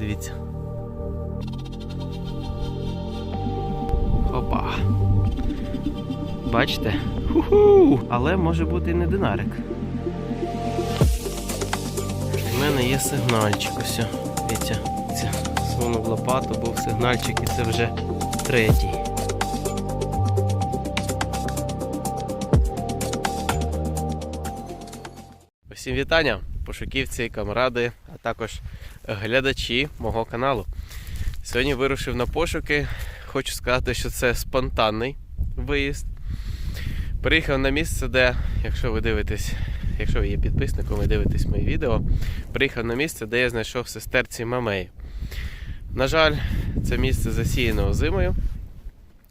Дивіться. Опа. Бачите? Але може бути і не динарик. У мене є сигнальчик ось. Дивіться, сунув лопату, був сигнальчик і це вже третій. Усім вітання, пошуківці, камради, а також глядачі мого каналу. Сьогодні вирушив на пошуки. Хочу сказати, що це спонтанний виїзд. Приїхав на місце, де, якщо ви дивитесь, якщо ви є підписником і дивитесь мої відео, приїхав на місце, де я знайшов сестерці Мамеї. На жаль, це місце засіяно озимою,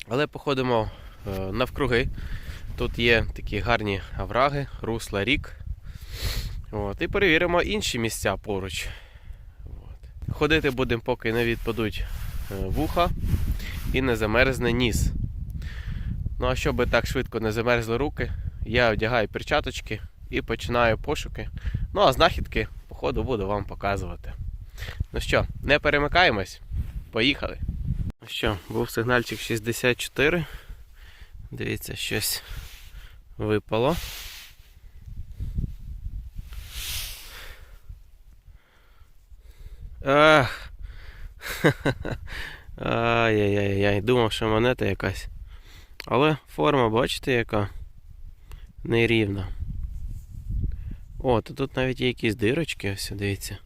але походимо е, навкруги. Тут є такі гарні овраги, русла рік. От, і перевіримо інші місця поруч. Ходити будемо, поки не відпадуть е, вуха і не замерзне ніс. Ну а щоб так швидко не замерзли руки, я одягаю перчаточки і починаю пошуки. Ну а знахідки, по ходу, буду вам показувати. Ну що, не перемикаємось? Поїхали. Ну що, був сигнальчик 64. Дивіться, щось випало. Ах. Ай-яй-яй-яй, думав, що монета якась. Але форма, бачите, яка нерівна. О, то тут навіть є якісь дирочки, ось дивіться.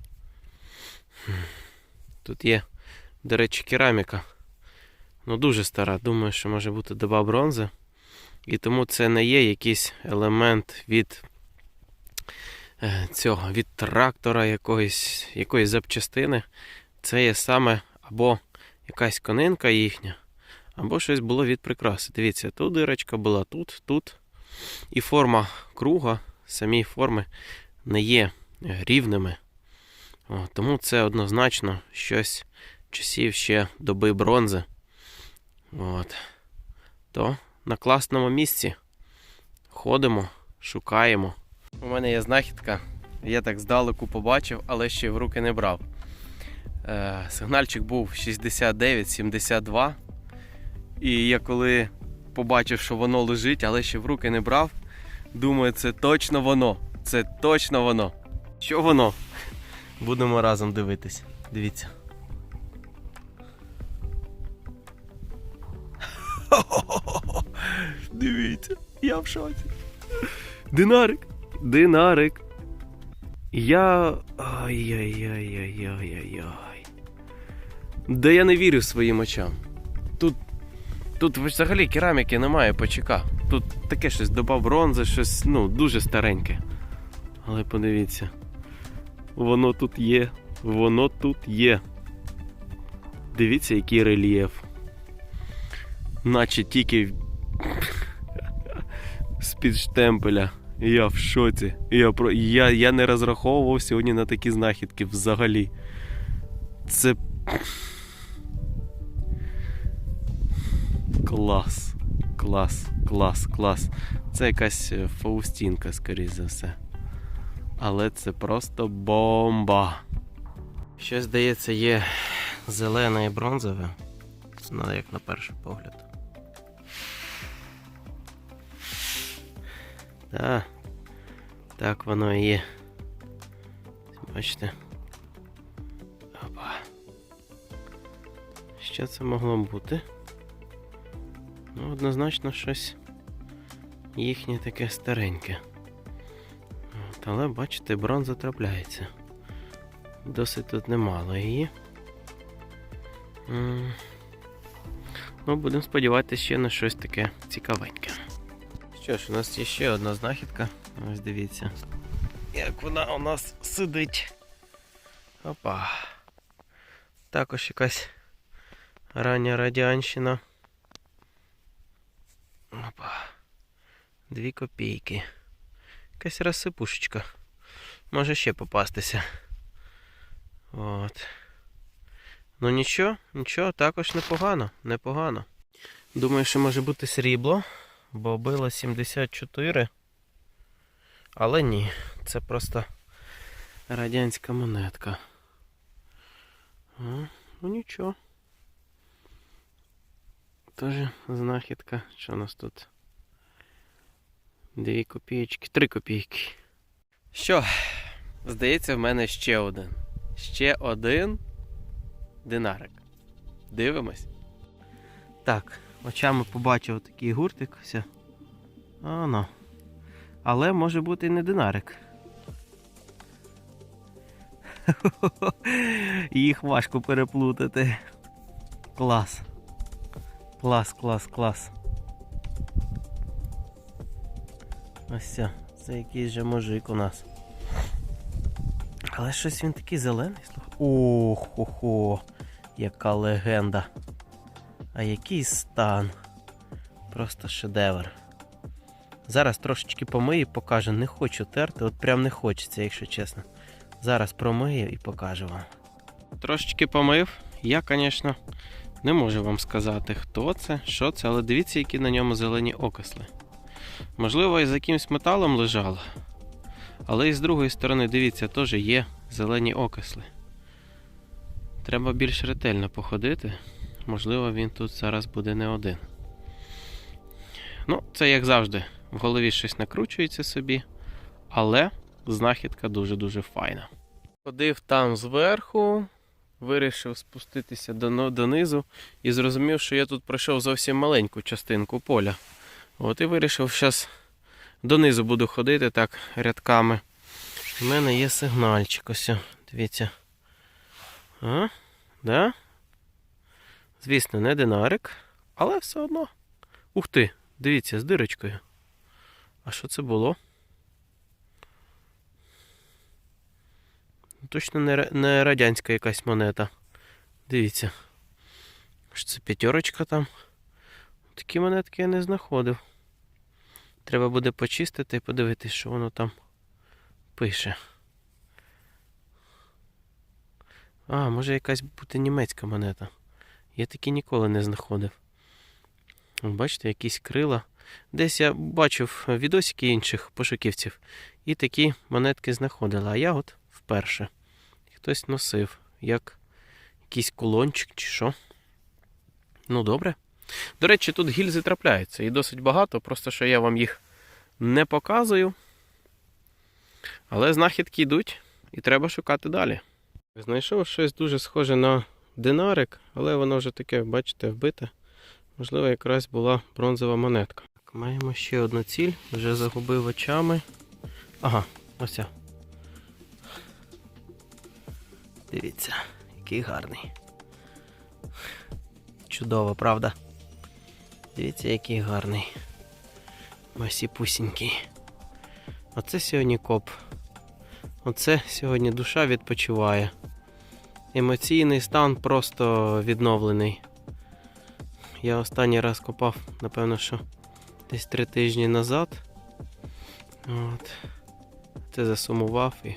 Тут є, до речі, кераміка. Ну, дуже стара. Думаю, що може бути доба бронзи. І тому це не є якийсь елемент від цього, від трактора якоїсь, якоїсь запчастини. Це є саме або якась конинка їхня, або щось було від прикраси. Дивіться, тут дирочка була, тут, тут. І форма круга, самі форми не є рівними. О, тому це однозначно щось часів ще доби бронзи. От. То на класному місці ходимо, шукаємо. У мене є знахідка. Я так здалеку побачив, але ще в руки не брав. Е, сигнальчик був 69-72. І я коли побачив, що воно лежить, але ще в руки не брав, думаю, це точно воно. Це точно воно. Що воно? Будемо разом дивитись. Дивіться. Дивіться, я в шоці. Динарик. Динарик. Я. Ай-яй-яй-яй-яй-яй. Да я не вірю своїм очам. Тут. Тут взагалі кераміки немає почека. Тут таке щось доба бронзи, щось ну, дуже стареньке. Але подивіться. Воно тут є. Воно тут є. Дивіться, який рельєф. Наче тільки з-під штемпеля. Я в шоці. Я, про... я, я не розраховував сьогодні на такі знахідки взагалі. Це. Клас. Клас, клас, клас. Це якась е, фаустінка, скоріш за все. Але це просто бомба. Щось, здається, є зелене і бронзове. Ну, як на перший погляд. Так, так воно і є. Бачите. Опа. Що це могло бути? Ну, однозначно щось їхнє таке стареньке. Але бачите, бронза трапляється. Досить тут немало її. Ну, будемо сподіватися ще на щось таке цікавеньке. Що ж, у нас є ще одна знахідка. Ось дивіться. Як вона у нас сидить. Опа. Також якась рання радянщина. Опа. Дві копійки. Якась розсипушечка. Може ще попастися. От. Ну нічого, нічого, також непогано, непогано. Думаю, що може бути срібло, бо било 74. Але ні, це просто радянська монетка. Ну нічого. Тоже знахідка. Що у нас тут? Дві копійки, три копійки. Що? Здається, в мене ще один. Ще один динарик. Дивимось. Так, очами побачив такий гуртик. Все. Ано. Але може бути і не динарик. Їх важко переплутати. Клас. Клас, клас, клас. Ось це. Це якийсь же мужик у нас. Але щось він такий зелений. Ох, хо хо яка легенда. А який стан. Просто шедевр. Зараз трошечки помию покажу. Не хочу терти, от прям не хочеться, якщо чесно. Зараз промию і покажу вам. Трошечки помив. Я, звісно, не можу вам сказати, хто це, що це, але дивіться, які на ньому зелені окисли. Можливо, і за якимось металом лежало. Але і з другої сторони, дивіться, теж є зелені окисли. Треба більш ретельно походити. Можливо, він тут зараз буде не один. Ну, це як завжди. В голові щось накручується собі, але знахідка дуже-дуже файна. Ходив там зверху, вирішив спуститися донизу і зрозумів, що я тут пройшов зовсім маленьку частинку поля. От і вирішив, зараз донизу буду ходити так рядками. У мене є сигнальчик. Ось, дивіться. А? Да? Звісно, не динарик, але все одно. Ух ти, дивіться, з дирочкою. А що це було? Точно не, не радянська якась монета. Дивіться. Що це п'ятерочка там. Такі монетки я не знаходив. Треба буде почистити і подивитись, що воно там пише. А, може якась бути німецька монета. Я такі ніколи не знаходив. Бачите, якісь крила. Десь я бачив відосики інших пошуківців, і такі монетки знаходили. А я от вперше. Хтось носив, як якийсь кулончик чи що. Ну, добре. До речі, тут гільзи трапляються і досить багато, просто що я вам їх не показую. Але знахідки йдуть і треба шукати далі. Знайшов щось дуже схоже на динарик, але воно вже таке, бачите, вбите. Можливо, якраз була бронзова монетка. Так, маємо ще одну ціль, вже загубив очами. Ага, ось. Дивіться, який гарний. Чудово, правда? Дивіться, який гарний. Масіпусінький. Оце сьогодні коп. Оце сьогодні душа відпочиває. Емоційний стан просто відновлений. Я останній раз копав, напевно, що десь три тижні назад. От. Це засумував і,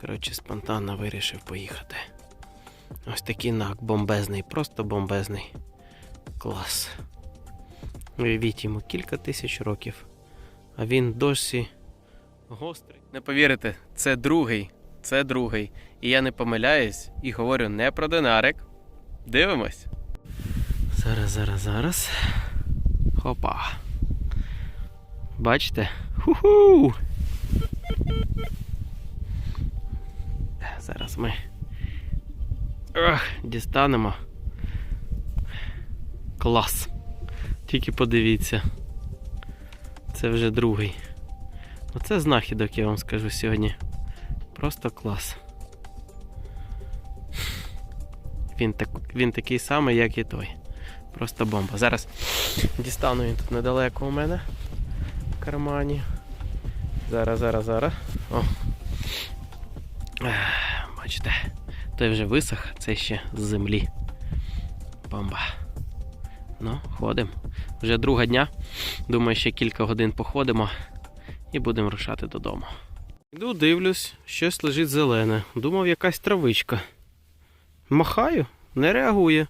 коротше, спонтанно вирішив поїхати. Ось такий нак бомбезний, просто бомбезний. Клас. Уявіть йому кілька тисяч років. А він досі гострий. Не повірите, це другий. Це другий. І я не помиляюсь і говорю не про динарик. Дивимось. Зараз, зараз, зараз. Хопа. Бачите? Ху-ху! Зараз ми. Ох, дістанемо. Клас. Тільки подивіться. Це вже другий. Оце знахідок, я вам скажу сьогодні. Просто клас. Він, так, він такий самий, як і той. Просто бомба. Зараз дістану він тут недалеко у мене в кармані. Зараз, зараз, зараз. О. Бачите, той вже висох, це ще з землі. Бомба. Ну, ходимо. Вже друга дня. Думаю, ще кілька годин походимо і будемо рушати додому. Йду, дивлюсь, щось лежить зелене. Думав, якась травичка. Махаю, не реагує.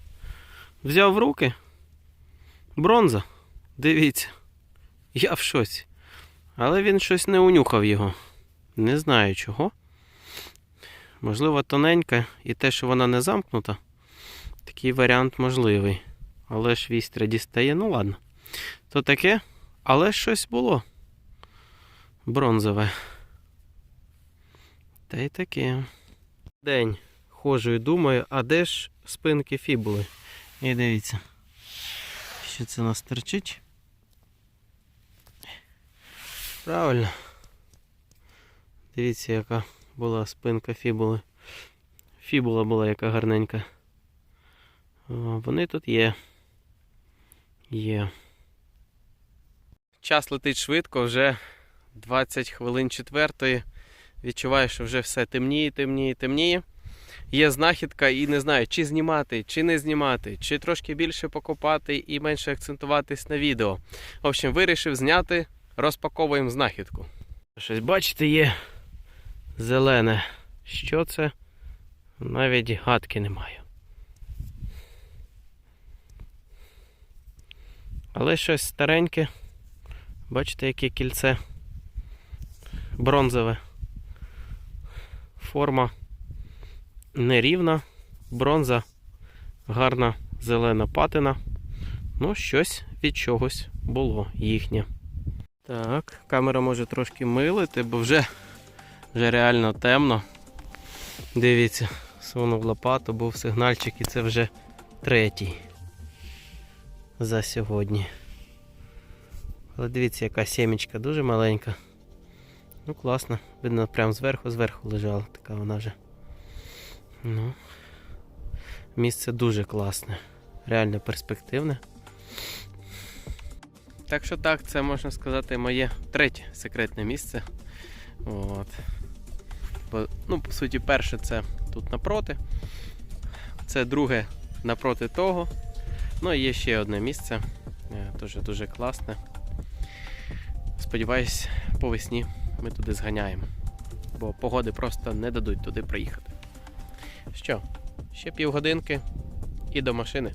Взяв в руки. Бронза. Дивіться. Я в шоці. Але він щось не унюхав його. Не знаю чого. Можливо, тоненька і те, що вона не замкнута, такий варіант можливий. Але ж вістря дістає, ну ладно. То таке, але щось було. Бронзове. Та й таке. День ходжу і думаю, а де ж спинки фібули? І дивіться, що це нас терчить. Правильно. Дивіться, яка була спинка фібули. Фібула була яка гарненька. Вони тут є. Є. Час летить швидко, вже 20 хвилин четвертої. Відчуваю, що вже все темніє, темніє, темніє. Є знахідка і не знаю, чи знімати, чи не знімати, чи трошки більше покопати і менше акцентуватись на відео. В общем, вирішив зняти, розпаковуємо знахідку. Щось бачите, є зелене. Що це? Навіть гадки немає. Але щось стареньке. Бачите, яке кільце бронзове. Форма нерівна, бронза, гарна зелена патина. Ну, щось від чогось було їхнє. Так, камера може трошки милити, бо вже, вже реально темно. Дивіться, сунув лопату, був сигнальчик, і це вже третій за сьогодні. Але дивіться, яка сімечка дуже маленька. Ну, класно. Видно, прям зверху, зверху лежала така вона вже. Ну, місце дуже класне, реально перспективне. Так що так, це можна сказати моє третє секретне місце. От. Бо, ну, по суті, перше це тут напроти. Це друге напроти того. Ну і є ще одне місце. е, Дуже дуже класне. Сподіваюсь, по весні ми туди зганяємо. Бо погоди просто не дадуть туди приїхати. Що, ще півгодинки і до машини.